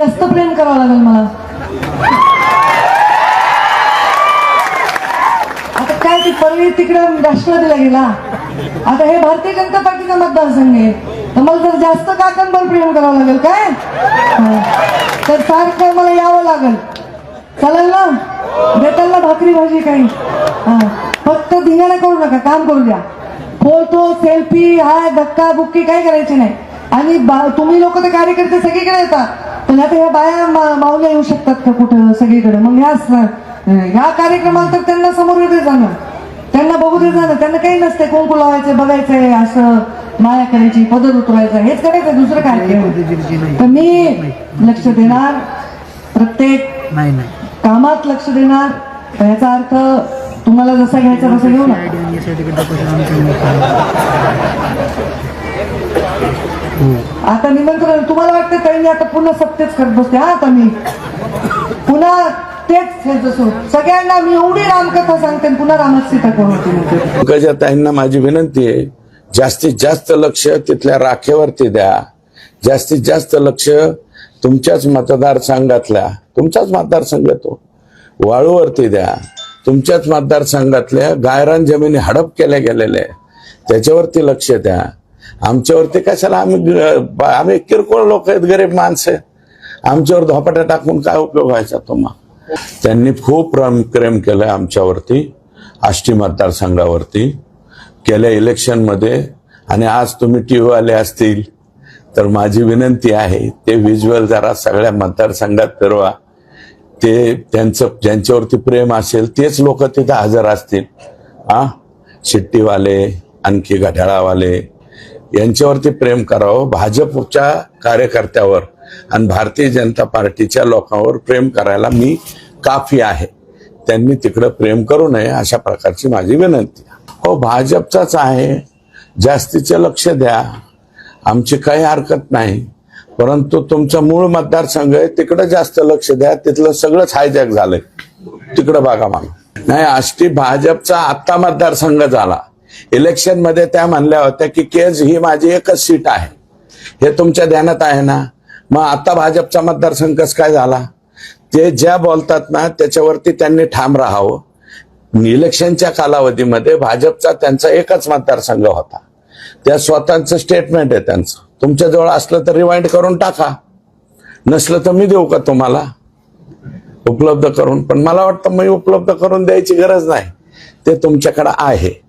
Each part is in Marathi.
जास्त प्रेम करावं लागेल मला. आता काय ती पल्ली तिकडं राष्ट्रवादीला गेला. आता हे भारतीय जनता पार्टीचा मतदारसंघ आहे. तर मला जर जास्त काकांवर प्रेम करावं लागेल काय? तर सारखं मला यावं लागेल. चालेल ना? देताल ना भाकरी भाजी काही. हा. फक्त धिंगाणा करू नका काम करू द्या. फोटो सेल्फी हाय धक्का बुक्की काय करायचे नाही. आणि बा- तुम्ही लोक तर कार्यकर्ते सगळीकडे येतात. पण आता ह्या बाया माऊल्या येऊ शकतात का कुठं सगळीकडे मग ह्या ह्या कार्यक्रमात तर त्यांना समोर येते जाणं त्यांना बघू दे जाणं त्यांना काही नसते कुंकू लावायचे बघायचंय असं माया करायची पदर उतरायचं हेच करायचं दुसरं काय तर मी लक्ष देणार प्रत्येक कामात लक्ष देणार याचा अर्थ तुम्हाला जसा घ्यायचा तसा घेऊ नका आता निमंत्रण तुम्हाला वाटतं काही मी आता पुन्हा सत्तेच करत बसते हा आता मी. पुन्हा तेच ह्याचं सगळ्यांना मी एवढी रामकथा सांगते पुन्हा रामच सीता करून पंकजाताईंना म्हणजे? माझी विनंती आहे जास्तीत जास्त लक्ष तिथल्या राखेवरती द्या. जास्तीत जास्त लक्ष तुमच्याच मतदारसंघातल्या तुमचाच मतदारसंघ तो. वाळूवरती द्या. तुमच्याच मतदारसंघातल्या गायरान जमिनी हडप केल्या गेलेल्या आहे त्याच्यावरती लक्ष द्या. आमच्यावरती कशाला आम्ही आम्ही किरकोळ लोक आहेत गरीब माणसं. आमच्यावर धोपाट्या टाकून काय उपयोग व्हायचा तुम्हाला त्यांनी खूप प्रेम प्रेम केलं आमच्यावरती आष्टी मतदारसंघावरती गेल्या इलेक्शनमध्ये. आणि आज तुम्ही टी व्हीवाले असतील तर माझी विनंती आहे ते व्हिज्युअल जरा सगळ्या मतदारसंघात फिरवा. ते त्यांचं ज्यांच्यावरती प्रेम असेल तेच लोक तिथं हजर असतील. आ? शिट्टीवाले आणखी घड्याळावाले यांच्यावरती प्रेम करावं भाजपच्या कार्यकर्त्यावर आणि भारतीय जनता पार्टीच्या लोकांवर प्रेम करायला मी काफी आहे. त्यांनी तिकडं प्रेम करू नये अशा प्रकारची माझी विनंती हो भाजपचाच आहे. जास्तीचं लक्ष द्या. आमची काही हरकत नाही. परंतु तुमचा मूळ मतदारसंघ आहे तिकडं जास्त लक्ष द्या. तिथलं सगळंच हायजॅक झालंय. तिकडं बघा मला. नाही आष्टी भाजपचा आत्ता मतदारसंघ झाला. इलेक्शनमध्ये त्या म्हणल्या होत्या की केज ही माझी एकच सीट आहे. हे तुमच्या ध्यानात आहे ना? मग आता भाजपचा मतदारसंघ काय झाला? ते ज्या बोलतात ना त्याच्यावरती त्यांनी ठाम राहावं. इलेक्शनच्या कालावधीमध्ये भाजपचा त्यांचा एकच मतदारसंघ होता. त्या स्वतःचं स्टेटमेंट आहे त्यांचं. तुमच्याजवळ असलं तर रिवाइंड करून टाका. नसलं तर मी देऊ का तुम्हाला? उपलब्ध करून. पण मला वाटतं मी उपलब्ध करून द्यायची गरज नाही. ते तुमच्याकडे आहे.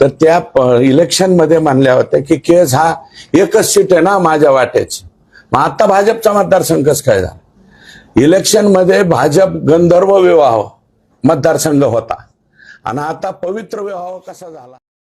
तर त्या इलेक्शनमध्ये मानल्या होत्या की केस हा एकच सीट आहे ना माझ्या वाट्याची मग आता भाजपचा मतदारसंघच काय झाला? इलेक्शनमध्ये भाजप गंधर्व विवाह मतदारसंघ होता. आणि आता पवित्र विवाह कसा झाला?